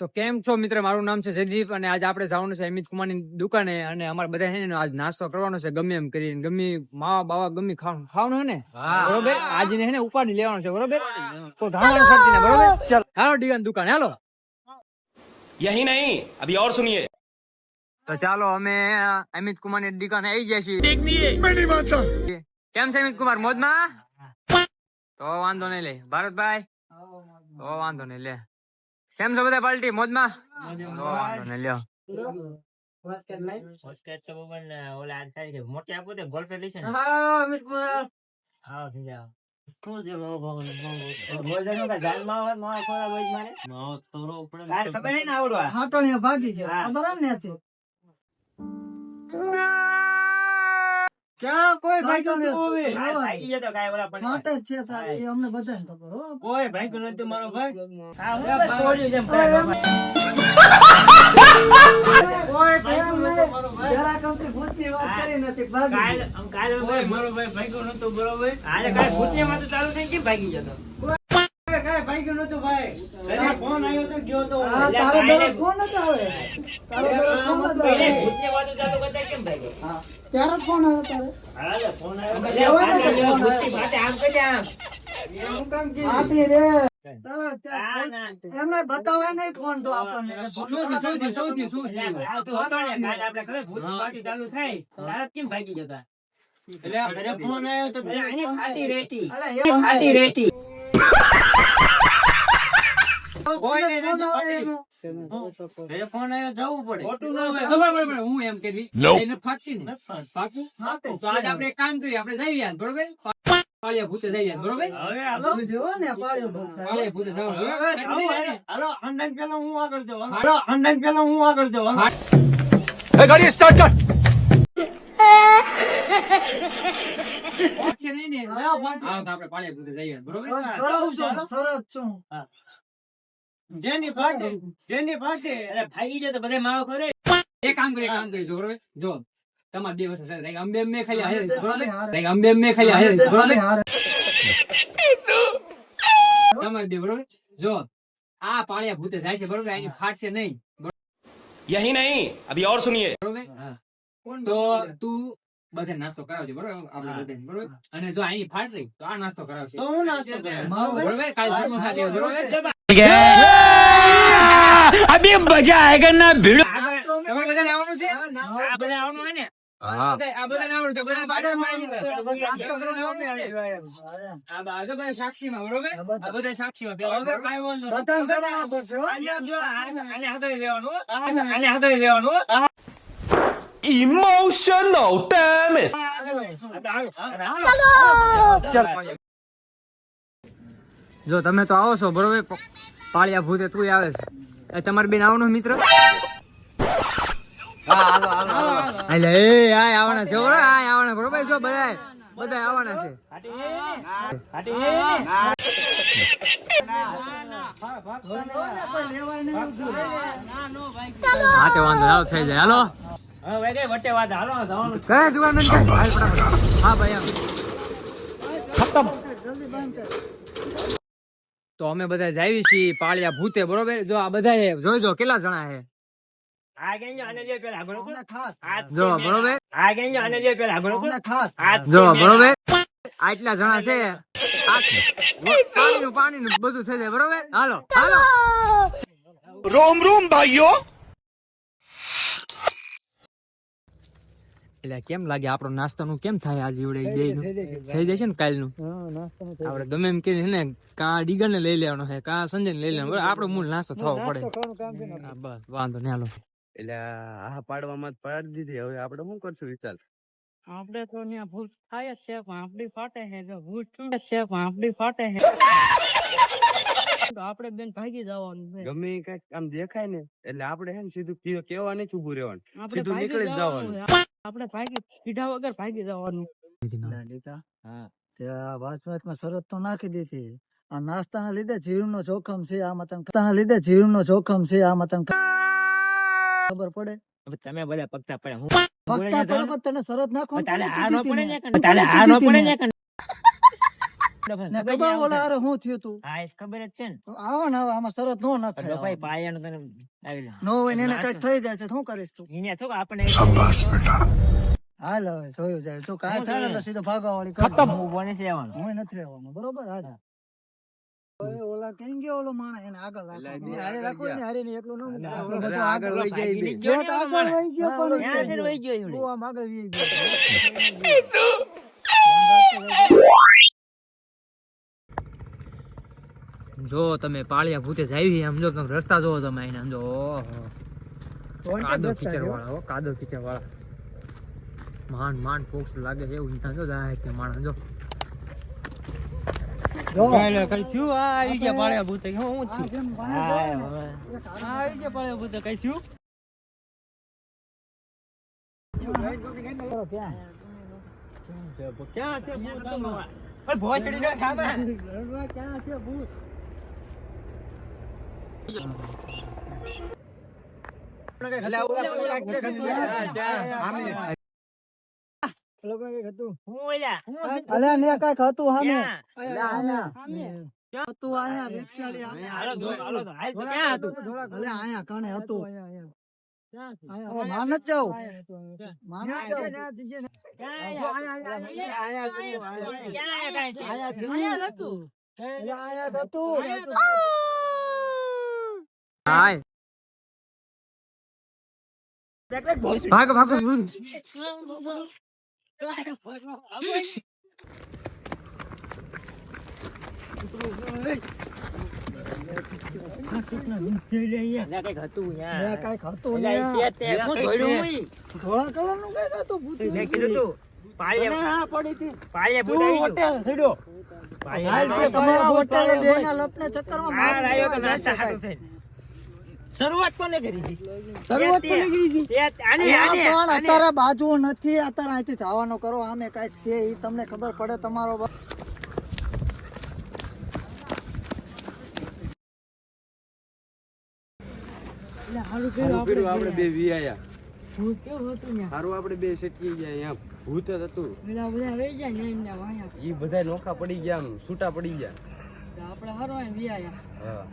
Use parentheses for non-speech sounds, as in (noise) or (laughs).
તો કેમ છો મિત્ર? મારું નામ છે જયદીપ અને આજે આપણે જવાનું છે અમિત કુમારની દુકાને અને અમારે બધા છે આજ નાસ્તો કરવાનો છે ગમે એમ કરીને. ગમે માવા બાવા ગમે ખાવાનું હે. ને બરોબર? આજે ને ઉપાડી લેવાનો છે બરોબર? તો ધામણ ફરતી ને બરોબર? ચાલો. હાલો ડીગન દુકાન હાલો. યહી નહીં અભી ઓર સુનિયે. તો ચાલો અમે અમિત કુમારની દુકાને આવી જાય છીએ. કેમ છે અમિત કુમાર મોજમાં? તો વાંધો નહીં લે. ભારતભાઈ? તો વાંધો નહીં લે. કેમ છો બધા પાર્ટી મોજમાં? લ્યો હોસ્ટેલ તો બરોબર ને ઓલા આ થાય કે મોટી આપો તે ગોલ્ફ લેશે ને હા થઈ જાવ ખબર નહીં ને ભાગી ગયો. ખબર નથી ક્યાં કોઈ ભાઈ તો નથી. તો કાંઈ ઓલા પણ છે તારે, અમને બધાને ખબર હો. કોઈ ભાઈ કોનો મારો ભાઈ. હા હું છોડ્યું નથી, ભાગી કાલ કોઈ ભાઈ ભાઈ. કોનો તો કાલ તો. હા, તારો દડો ફોન જ આવે. તારો દડો ફોન જ આવે. ભૂતિયા વાતો ચાલુ કરતા કેમ ભાગી હા, ત્યારે ફોન આવ્યો તારે. હા ફોન આવ્યો. કહેવાય ને ફોન આવ્યો. માટે આમ. કરી? આમ આપી દે. તારે ના, ત્યાં એમને બતાવે નહીં ફોન તો આપણને. આપણે ખબર ભૂતની વાતો ચાલુ થાય તારે કેમ ભાગી જતા? એટલે ફોન આવ્યો તો રેતી ખાતી રહેતી. ખાતી રહેતી. હું? એમ કેવી ફાટતી ને ફાટું તો આજે આપડે કામ કરીએ. આપડે જઈએ બરોબર? પાળિયા ભૂતે થઈ બરોબર? હવે હાલો જો ને પાળિયા ભૂતે પાળિયા ભૂતે હાલો અંડન પેલા હું આગળ જાઉં. હાલો અંડન પેલા હું આગળ જાઉં. એ ગાડી સ્ટાર્ટ કર. આપણે જો આ પાળિયા ભૂતે જાય છે બરોબર? એની ફાટશે નહીં. યહી નહીં અભી ઓર સુનિયે બરોબર? તો તું બધે નાસ્તો કરાવજો બરોબર? આપણે બધે બરોબર? અને જો અહીં ફાટરી તો આ નાસ્તો કરાવશે. તો હું નાસ્તો બરોબર? કાલ સમોસા દેવ બરોબર? અભી મજા આયેગા ના ભીડ તમારે બધાને આવવાનું છે? આ બધા આવવાનું હોય ને? હા. આ બધાને આવડું તો બધા પાછળ આ બાજુ બધા સાક્ષીમાં બરોબર? આ બધા સાક્ષીમાં. બેવાનું રતન કરાવવાનું અને હાથે લેવાનું અને હાથે લેવાનું emotional damn જો તમે તો આવો છો બરોબર પાળિયા ભૂતે તું આવે છે તમારે બેન આવવાનું મિત્ર એટલે એ આ આવવાના છે બરોબર આ આવવાના બરોબર જો બધા બધા આવવાના છે હા તે વાંધો હાલો થઈ જાય હાલો તો અમે બધા જાવી છીએ પાળિયા ભૂતે બરોબર? જો આ બધા જોઈજો કેટલા જણા હે આટલા જણા છે. પાણી નું બધું થઈ જાય બરોબર? હાલો હાલો. રોમ રોમ ભાઈઓ. એટલે કેમ લાગે આપણો નાસ્તાનું કેમ થાય આજે એવડે બે થઈ જશે ને કાલનું? આપણે ગમે એમ કે ને કા ડીગર ને લઈ લેવાનો છે કા સંજય ને લઈ લેવાનો આપણો મૂળ નાસ્તો થવો પડે. બસ વાંધો ને હાલો. એટલે આ પાડવામાં પાડી દીધી. હવે આપણે શું કરશું વિચાર? આપણે તો ત્યાં ભૂલ થાય જ છે પણ આપડી ફાટે છે. જો ભૂલ શું છે પણ આપડી ફાટે છે. તો આપણે બેન ભાગી જવાનું ગમે કંઈક આમ દેખાય ને એટલે આપણે હે ને સીધું કેવા નથી ઉભું રહેવાનું. સીધું નીકળી જ જવાનું. આપણે ભાગી કીધા વગર ભાગી જવાનું. વાત વાતમાં શરત તો નાખી દીધી. આ નાસ્તાના લીધે જીવનો જોખમ છે આમાં મતન નાસ્તાના લીધે જીવનો જોખમ છે આમાં તને ખબર પડે? તમે બધા પગતા પડે હું પગતા પડે તને શરત નાખો તાલે આ ન. પડે ને તાલે આ ન પડે ને. ને ખબર ઓલા હારે શું થયું તું? હા ખબર જ છે ને. તો આવો ને હવે આમાં શરત નો નખાય ભાઈ પાયાનું તને આવી નો હોય એને કંઈક થઈ જાય શું કરીશ તું? એને શું કે આપણે હાલ હવે જોયું જાય. જો કાંઈ થાય ને સીધો ભાગવા વાળી ખતમ. હું બને છે આવવાનું હું નથી રહેવાનું બરોબર? હાલ. ઓલા કઈ ગયો ઓલો માણસ? એને આગળ. રાખો હારે ને ન આગળ વહી જાય આગળ વહી ગયો પણ આમ આગળ વહી ગયો. (laughs) જો તમે પાળિયા ભૂતે જાવી સમજો તમે રસ્તા જોવો તમે એને સમજો કાદો કિચર વાળા હો કાદો કિચર વાળા માંડ માંડ પોક્સ લાગે છે એવું સમજો જાય કે માણસ જો. કઈ થયું? આ આવી ગયા પાળ્યા ભૂતે હું હું આ જેમ પાણી હા, જાય ને, હવે. આ આવી ગયા પાળ્યા ભૂતે કઈ થયું? ક્યાં છે ભૂત? ક્યાં છે ભૂત? એટલે જ જાવ કાંઈક દેખાતું હા, ત્યાં. આમે. આમે. લોકો કંઈક હતું. હું ઓલા. અલ્યા ને કાંઈક હતું સામે. ક્યાં? અલ્યા આયા. હતું? આયા, રિક્ષાવાળી આયા. હાલો જો, તો તે. હું ધોળ્યું હોય. મેં. પાળિયા આ તમારા હોટેલે બેયના લપને ચક્કરમાં હા, મારી લાયો તો નાસ્તા છે થઈને. શરૂઆત કોને કરી હતી? શરૂઆત કોને કરી હતી? આને- આને- પણ અત્યારે બાજુ નથી અત્યારે અહીંથી જવાનો કરો આમે કાંઈક છે ઈ તમને ખબર પડે તમારો બા- આપણે બે વી આયા. સારું આપણે બે સેટકી ગયા એમ. ભૂત હતું. બધા રહી ગયા ઈ બધા નોખા પડી ગયા આમ છૂટા પડી ગયા. તો આપણે હરવાય વ્યાયા હા.